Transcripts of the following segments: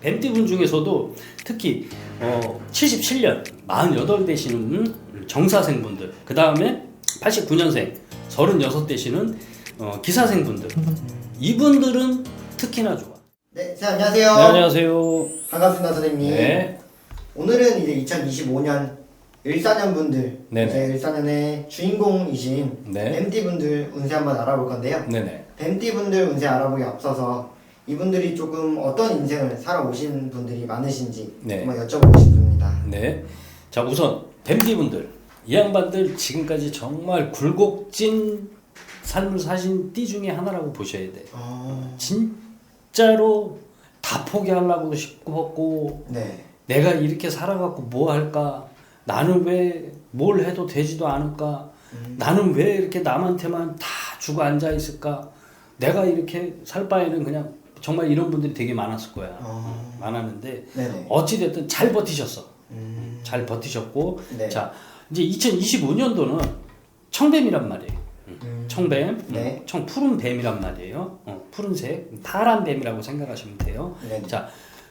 뱀띠분 중에서도 특히 어, 77년 48 되시는 분 정사생 분들 그 다음에 89년생 36 되시는 어, 기사생 분들 이분들은 특히나 좋아. 네, 자, 안녕하세요. 네, 안녕하세요. 반갑습니다, 선생님. 네. 오늘은 이제 2025년 을사년 분들, 네네. 이제 을사년의 주인공이신 네. 뱀띠 분들 운세 한번 알아볼 건데요. 네네. 뱀띠 분들 운세 알아보기 앞서서 이분들이 조금 어떤 인생을 살아오신 분들이 많으신지 네. 한번 여쭤보고 싶습니다. 네. 자, 우선 뱀띠분들 이 양반들 지금까지 정말 굴곡진 삶을 사신 띠 중에 하나라고 보셔야 돼. 어, 진짜로 다 포기하려고 싶고 네. 내가 이렇게 살아갖고 뭐 할까? 나는 왜 뭘 해도 되지도 않을까? 나는 왜 이렇게 남한테만 다 주고 앉아 있을까? 내가 이렇게 살 바에는 그냥 정말 이런 분들이 되게 많았을 거야. 어. 많았는데 네네. 어찌 됐든 잘 버티셨어. 음, 잘 버티셨고 네. 자 이제 2025년도는 청뱀이란 말이에요. 음, 청뱀, 네. 음, 청 푸른 뱀이란 말이에요. 어, 푸른색, 파란 뱀이라고 생각하시면 돼요. 네네. 자,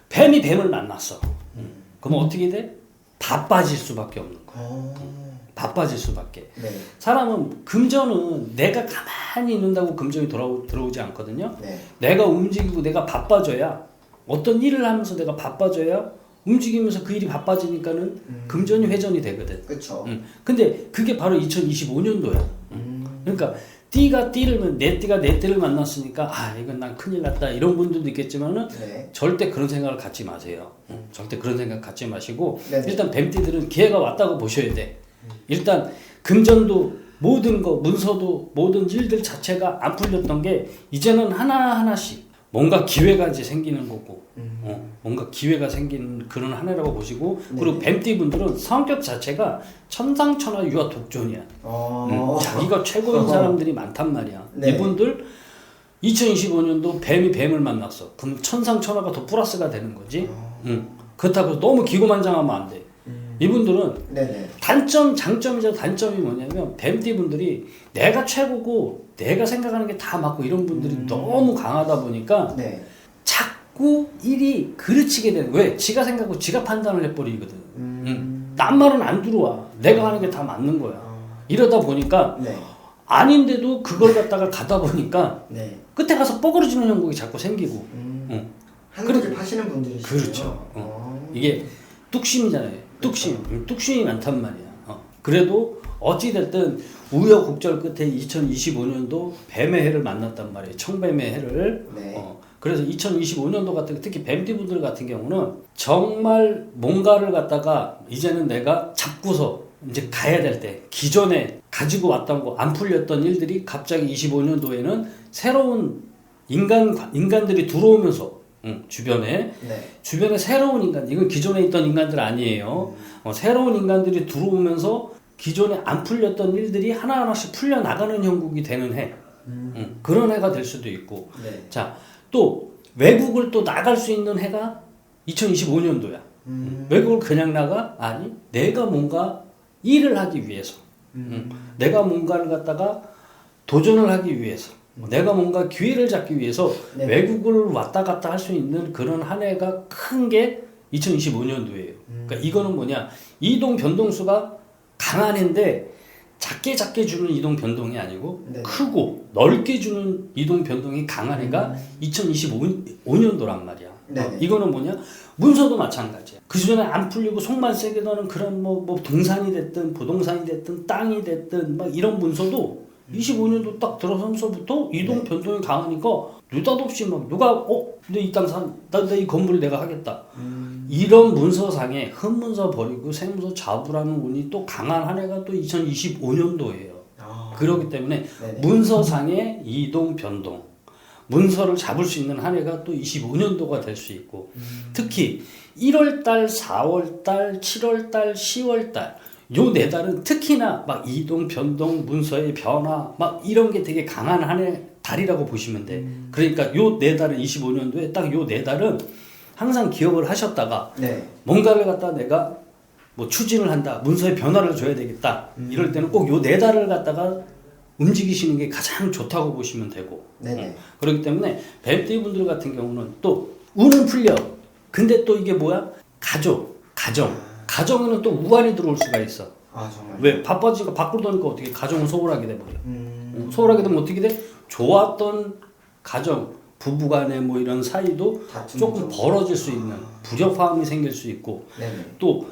뱀이 뱀을 만났어. 음. 그럼 어떻게 돼? 바빠질 수밖에 없는 거야. 어, 바빠질 수밖에. 네. 사람은 금전은 내가 가만히 있는다고 금전이 돌아오, 들어오지 않거든요. 네. 내가 움직이고 내가 바빠져야 어떤 일을 하면서 내가 바빠져야 움직이면서 그 일이 바빠지니까는 음. 금전이 회전이 되거든. 그쵸. 음. 근데 그게 바로 2025년도야. 음, 그러니까 띠가 띠를 내 띠가 내 띠를 만났으니까 아 이건 난 큰일 났다 이런 분들도 있겠지만은 네. 절대 그런 생각을 갖지 마세요. 음, 절대 그런 생각 갖지 마시고 네네. 일단 뱀띠들은 기회가 왔다고 보셔야 돼. 일단 금전도 모든 거 문서도 모든 일들 자체가 안 풀렸던 게 이제는 하나 하나씩 뭔가 기회가 이제 생기는 거고 음. 어, 뭔가 기회가 생기는 그런 한 해라고 보시고 네. 그리고 뱀띠 분들은 성격 자체가 천상천하 유아 독존이야. 어, 음, 자기가 최고인 어허. 사람들이 많단 말이야. 네. 이분들 2025년도 뱀이 뱀을 만났어. 그럼 천상천하가 더 플러스가 되는 거지. 음. 그렇다고 너무 기고만장하면 안 돼. 음. 이분들은 네네. 단점, 장점이자 단점이 뭐냐면 뱀띠 분들이 내가 최고고 내가 생각하는 게 다 맞고 이런 분들이 음. 너무 강하다 보니까 네. 자꾸 일이 그르치게 되는 왜? 지가 생각하고 지가 판단을 해버리거든. 음. 음. 남 말은 안 들어와. 내가 하는 게 다 맞는 거야. 어, 이러다 보니까 네. 아닌데도 그걸 갖다가 가다 보니까 네. 끝에 가서 뻐그러지는 형국이 자꾸 생기고 음. 응. 한국 집 하시는 분들이시죠. 그렇죠. 어. 이게 뚝심이잖아요. 뚝심, 음, 뚝심이 많단 말이야. 어. 그래도 어찌 됐든 우여곡절 끝에 2025년도 뱀의 해를 만났단 말이에요. 청뱀의 해를. 네. 어. 그래서 2025년도 같은 특히 뱀띠 분들 같은 경우는 정말 뭔가를 갖다가 이제는 내가 잡고서 이제 가야 될 때 기존에 가지고 왔던 거 안 풀렸던 일들이 갑자기 25년도에는 새로운 인간 인간들이 들어오면서 응, 주변에 네. 주변에 새로운 인간, 이건 기존에 있던 인간들 아니에요. 어, 새로운 인간들이 들어오면서 기존에 안 풀렸던 일들이 하나 하나씩 풀려 나가는 형국이 되는 해. 음. 응, 그런 해가 될 수도 있고. 네. 자, 또 외국을 또 나갈 수 있는 해가 2025년도야. 음. 외국을 그냥 나가? 아니, 내가 뭔가 일을 하기 위해서. 음. 응, 내가 뭔가를 갖다가 도전을 하기 위해서. 내가 뭔가 기회를 잡기 위해서 네. 외국을 왔다 갔다 할 수 있는 그런 한 해가 큰 게 2025년도예요. 그러니까 이거는 뭐냐 이동 변동수가 강한 해인데 작게 작게 주는 이동 변동이 아니고 네. 크고 넓게 주는 이동 변동이 강한 해가 2025년도란 말이야. 네. 어, 이거는 뭐냐 문서도 마찬가지야. 그 전에 안 풀리고 속만 세게 넣는 그런 뭐, 뭐 동산이 됐든 부동산이 됐든 땅이 됐든 막 이런 문서도 25년도 딱 들어서부터 이동 네. 변동이 강하니까 느닷없이 막 누가 어, 근데 이 땅 산, 나이 건물을 내가 하겠다. 음. 이런 문서상에 흠문서 버리고 세무서 잡으라는 운이 또 강한 한 해가 또 2025년도예요. 아. 그렇기 때문에 네네. 문서상의 이동 변동, 문서를 잡을 수 있는 한 해가 또 25년도가 될 수 있고 특히 1월달, 4월달, 7월달, 10월달 요 네 달은 특히나 막 이동 변동, 문서의 변화 막 이런 게 되게 강한 한해 달이라고 보시면 돼. 그러니까 요 네 달은 25년도에 딱 요 네 달은 항상 기억을 하셨다가 네. 뭔가를 갖다 내가 뭐 추진을 한다, 문서에 변화를 줘야 되겠다. 이럴 때는 꼭 요 네 달을 갖다가 움직이시는 게 가장 좋다고 보시면 되고. 네네. 어, 그렇기 때문에 뱀띠 분들 같은 경우는 또 운은 풀려. 근데 또 이게 뭐야? 가족, 가정. 가정에는 또 우환이 들어올 수가 있어. 아 정말. 왜? 바빠지니까 밖으로 도니까 어떻게 가정은 소홀하게 돼버려. 음. 소홀하게 되면 어떻게 돼? 좋았던 가정, 부부간의 뭐 이런 사이도 다툼 조금 좀. 벌어질 수 있는 불협화음이 생길 수 있고 네네. 또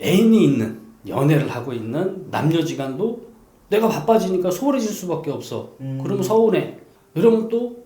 애인이 있는 연애를 하고 있는 남녀지간도 내가 바빠지니까 소홀해질 수밖에 없어. 음. 그러면 서운해. 이러면 또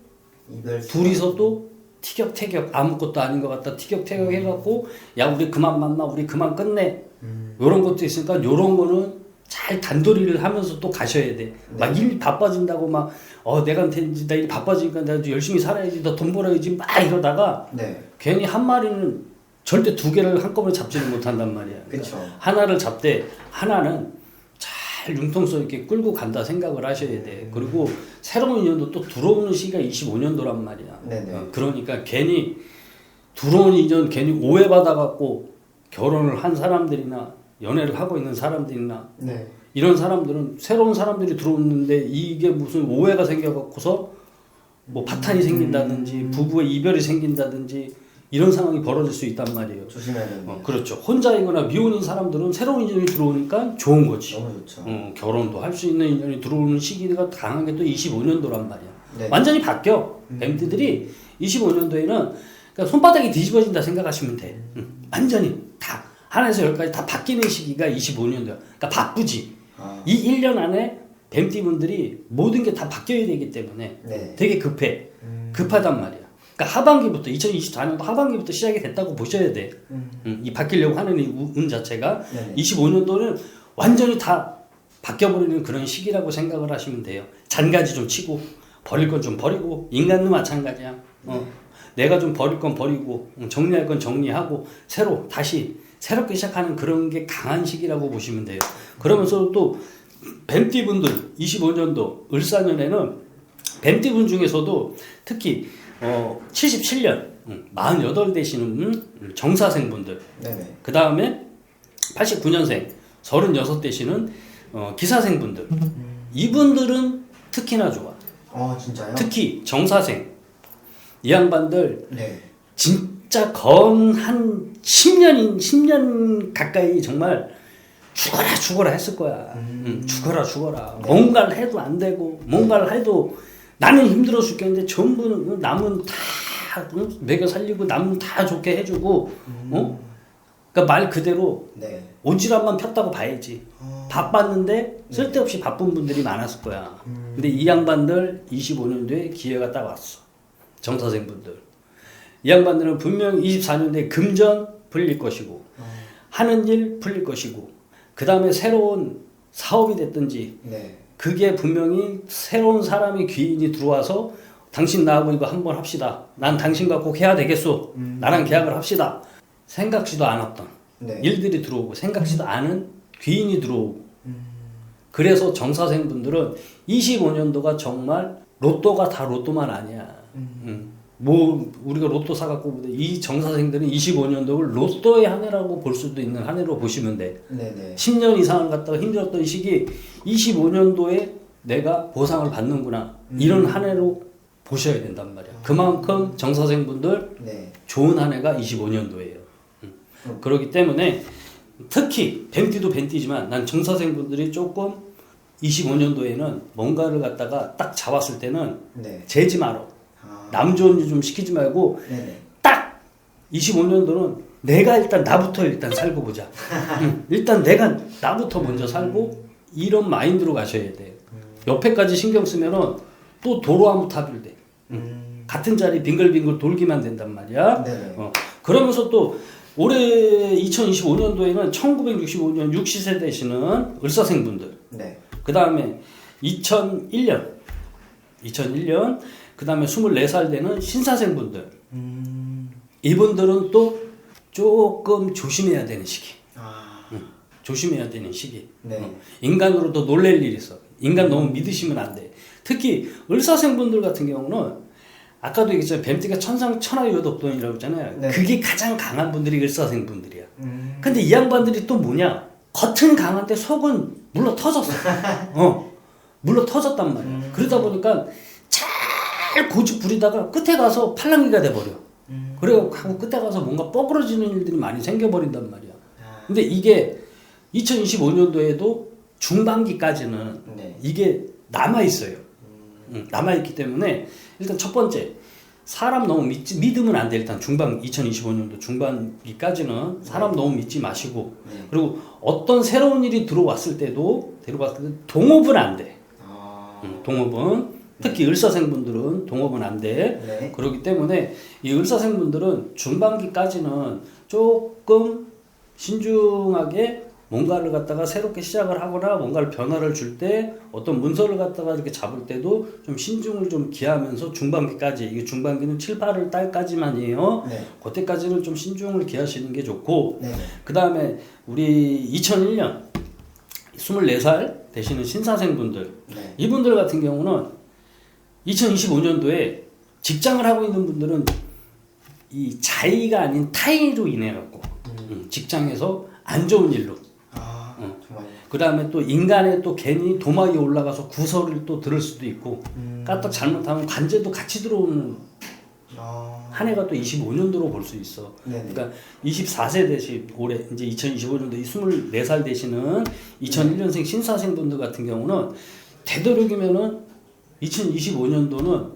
이별. 둘이서 또 티격태격 아무것도 아닌 것 같다 티격태격 해갖고 야 우리 그만 만나 우리 그만 끝내 음. 요런 것도 있으니까 요런 거는 잘 단도리를 하면서 또 가셔야 돼. 막 일 바빠진다고 막 어 내가 이제 나일 바빠지니까 내가 좀 열심히 살아야지 너돈 벌어야지 막 이러다가 네. 괜히 한 마리는 절대 두 개를 한꺼번에 잡지를 못한단 말이야. 그쵸. 하나를 잡되 하나는 잘 융통성 있게 끌고 간다 생각을 하셔야 돼. 그리고 새로운 인연도 또 들어오는 시기가 25년도란 말이야. 네네. 어, 그러니까 괜히 들어온 인연 괜히 오해받아갖고 결혼을 한 사람들이나 연애를 하고 있는 사람들이나 네. 이런 사람들은 새로운 사람들이 들어오는데 이게 무슨 오해가 생겨갖고서 뭐 파탄이 생긴다든지 부부의 이별이 생긴다든지 이런 상황이 벌어질 수 있단 말이에요. 조심해야 되는. 어, 그렇죠. 혼자이거나 미혼인 사람들은 새로운 인연이 들어오니까 좋은 거지. 너무 좋죠. 어, 결혼도 할 수 있는 인연이 들어오는 시기가 강한 게또 25년도란 말이야. 네. 완전히 바뀌어. 뱀띠들이 25년도에는 그러니까 손바닥이 뒤집어진다 생각하시면 돼. 응. 완전히 다 하나에서 열까지 다 바뀌는 시기가 25년도야. 그러니까 바쁘지. 아. 이 1년 안에 뱀띠분들이 모든 게 다 바뀌어야 되기 때문에 네. 되게 급해. 음. 급하단 말이야. 그러니까 하반기부터 2024년도 하반기부터 시작이 됐다고 보셔야 돼. 음. 음, 이 바뀌려고 하는 이 우- 운 자체가 네네. 25년도는 완전히 다 바뀌어버리는 그런 시기라고 생각을 하시면 돼요. 잔가지 좀 치고 버릴 건 좀 버리고 인간도 마찬가지야. 어. 내가 좀 버릴 건 버리고 음, 정리할 건 정리하고 새로 다시 새롭게 시작하는 그런 게 강한 시기라고 보시면 돼요. 그러면서 또 뱀띠분들 25년도 을사년에는 뱀띠분 중에서도 특히 어, 77년 48 되시는 분 음, 정사생분들 네네. 그 다음에 89년생 36 되시는 어, 기사생분들 이분들은 특히나 좋아. 어 진짜요? 특히 정사생 이 양반들 네. 진짜 건한 10년인 10년 가까이 정말 죽어라 죽어라 했을 거야. 응, 죽어라 죽어라. 뭔가를 해도 안 되고 뭔가를 해도 나는 힘들어 죽겠는데 전부 남은 다 응? 먹여 살리고 남은 다 좋게 해주고 어? 그러니까 말 그대로 네. 오지랖만 폈다고 봐야지. 어. 바빴는데 쓸데없이 바쁜 분들이 많았을 거야. 근데 이 양반들 25년도에 기회가 딱 왔어. 정사생분들. 이 양반들은 분명 24년도에 금전 풀릴 것이고, 하는 일 풀릴 것이고, 그 다음에 새로운 사업이 됐든지, 네. 그게 분명히 새로운 사람이 귀인이 들어와서 당신 나하고 이거 한번 합시다. 난 당신과 꼭 해야 되겠소. 나랑 계약을 합시다. 생각지도 않았던 네. 일들이 들어오고 생각지도 않은 귀인이 들어오고 그래서 정사생분들은 25년도가 정말 로또가 다 로또만 아니야. 음. 뭐 우리가 로또 사갖고 이 정사생들은 25년도를 로또의 한 해라고 볼 수도 있는 한 해로 보시면 돼. 네네. 10년 이상을 갖다가 힘들었던 시기 25년도에 내가 보상을 받는구나 이런 한 해로 보셔야 된단 말이야. 그만큼 정사생분들 네. 좋은 한 해가 25년도예요. 그렇기 때문에 특히 뱀띠도 뱀띠지만 난 정사생분들이 조금 25년도에는 뭔가를 갖다가 딱 잡았을 때는 네. 재지 말어. 아. 남 좋은 일좀 시키지 말고 네네. 딱 25년도는 내가 일단 나부터 일단 살고 보자. 응, 일단 내가 나부터 먼저 살고 이런 마인드로 가셔야 돼요. 옆에까지 신경 쓰면은 또 도로 한번 타빌 돼. 음. 같은 자리 빙글빙글 돌기만 된단 말이야. 어, 그러면서 또 올해 2025년도에는 1965년 60세 되시는 을사생분들, 네. 그 다음에 2001년, 2001년, 그 다음에 24살 되는 신사생분들, 음. 이분들은 또 조금 조심해야 되는 시기. 아. 조심해야 되는 시기. 네. 어, 인간으로도 놀랄 일이 있어. 인간 너무 믿으시면 안 돼. 특히 을사생분들 같은 경우는 아까도 얘기했잖아요. 뱀띠가 천상 천하유독돈이라고 했잖아요. 네. 그게 가장 강한 분들이 을사생분들이야. 음. 근데 이 양반들이 또 뭐냐? 겉은 강한데 속은 물러 터졌어. 어. 물러 터졌단 말이야. 음. 그러다 보니까 잘 고집 부리다가 끝에 가서 팔랑귀가 돼버려. 음. 그래갖고 하고 끝에 가서 뭔가 뻐그러지는 일들이 많이 생겨버린단 말이야. 아, 근데 이게 2025년도에도 중반기까지는 네. 이게 남아 있어요. 남아 있기 때문에 일단 첫 번째 사람 너무 믿지, 믿으면 안 돼. 일단 중반 2025년도 중반기까지는 사람 너무 믿지 마시고 네. 그리고 어떤 새로운 일이 들어왔을 때도 들어왔을 때 동업은 안 돼. 아, 음, 동업은 특히 의사생분들은 동업은 안 돼. 네. 그렇기 때문에 이 의사생분들은 중반기까지는 조금 신중하게 뭔가를 갖다가 새롭게 시작을 하거나 뭔가를 변화를 줄 때 어떤 문서를 갖다가 이렇게 잡을 때도 좀 신중을 좀 기하면서 중반기까지 이게 중반기는 7, 8월 달까지만이에요. 네. 그때까지는 좀 신중을 기하시는 게 좋고 네. 그 다음에 우리 2001년 24살 되시는 신사생분들 네. 이분들 같은 경우는 2025년도에 직장을 하고 있는 분들은 이 자의가 아닌 타의로 인해 갖고 음, 직장에서 안 좋은 일로 아, 응. 정말. 그 다음에 또 인간에 또 괜히 도막이 올라가서 구설을 또 들을 수도 있고 음. 까딱 잘못하면 관제도 같이 들어오는 아, 한 해가 또 25년도로 볼 수 있어. 네네. 그러니까 24세 되시 올해 이제 2025년도 이 24살 되시는 2001년생 신사생분들 같은 경우는 되도록이면은 2025년도는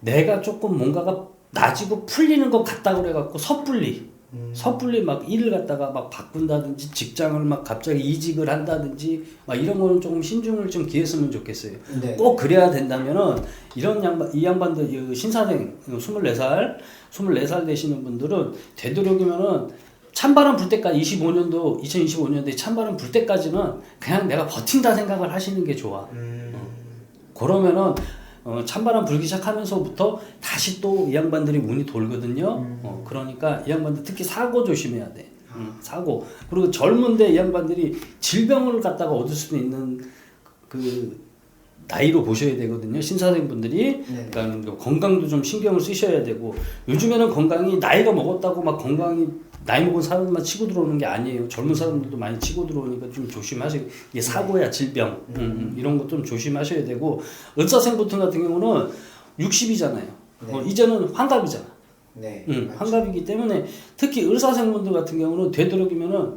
내가 조금 뭔가가 나지고 풀리는 것 같다 그래 갖고 섣불리 음. 섣불리 막 일을 갖다가 막 바꾼다든지 직장을 막 갑자기 이직을 한다든지 막 이런 거는 조금 신중을 좀 기했으면 좋겠어요. 네. 꼭 그래야 된다면은 이런 양반 이 양반들 이 신사생 24살 24살 되시는 분들은 되도록이면은 찬바람 불 때까지 25년도 2025년도에 찬바람 불 때까지는 그냥 내가 버틴다 생각을 하시는 게 좋아. 음. 그러면은 어, 찬바람 불기 시작하면서부터 다시 또 이 양반들이 운이 돌거든요. 음. 어, 그러니까 이 양반들 특히 사고 조심해야 돼. 음, 사고 그리고 젊은데 이 양반들이 질병을 갖다가 얻을 수도 있는 그 나이로 보셔야 되거든요. 신사생분들이 네. 그러니까 건강도 좀 신경을 쓰셔야 되고 요즘에는 건강이 나이가 먹었다고 막 건강이 나이 먹은 사람만 치고 들어오는 게 아니에요. 젊은 사람들도 많이 치고 들어오니까 좀 조심하세요. 이게 사고야 질병 음, 음, 이런 것 좀 조심하셔야 되고 의사생부터 같은 경우는 60이잖아요. 네. 어, 이제는 환갑이잖아. 네. 음. 환갑이기 때문에 특히 의사생분들 같은 경우는 되도록이면은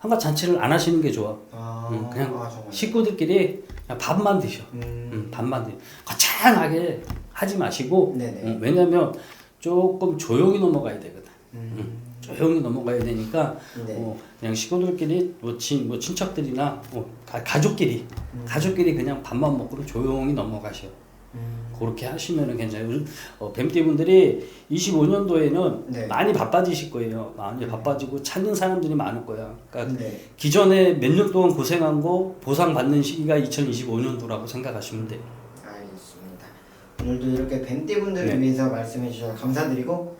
환갑 잔치를 안 하시는 게 좋아. 아, 음, 그냥 아. 식구들끼리 그냥 밥만 드셔. 음. 음, 밥만 드셔. 거창하게 하지 마시고. 음, 왜냐면 조금 조용히 넘어가야 되거든. 음. 조용히 넘어가야 되니까 네. 어, 그냥 식구들끼리 뭐, 친, 뭐 친척들이나 뭐 가, 가족끼리 음. 가족끼리 그냥 밥만 먹고 조용히 넘어가셔. 음. 그렇게 하시면은 괜찮아요. 어, 뱀띠 분들이 25년도에는 네. 많이 바빠지실 거예요. 많이 바빠지고 찾는 사람들이 많을 거야. 그러니까 네. 기존에 몇 년 동안 고생한 거 보상 받는 시기가 2025년도라고 생각하시면 돼요. 알겠습니다. 오늘도 이렇게 뱀띠 분들을 네. 위해서 말씀해 주셔서 감사드리고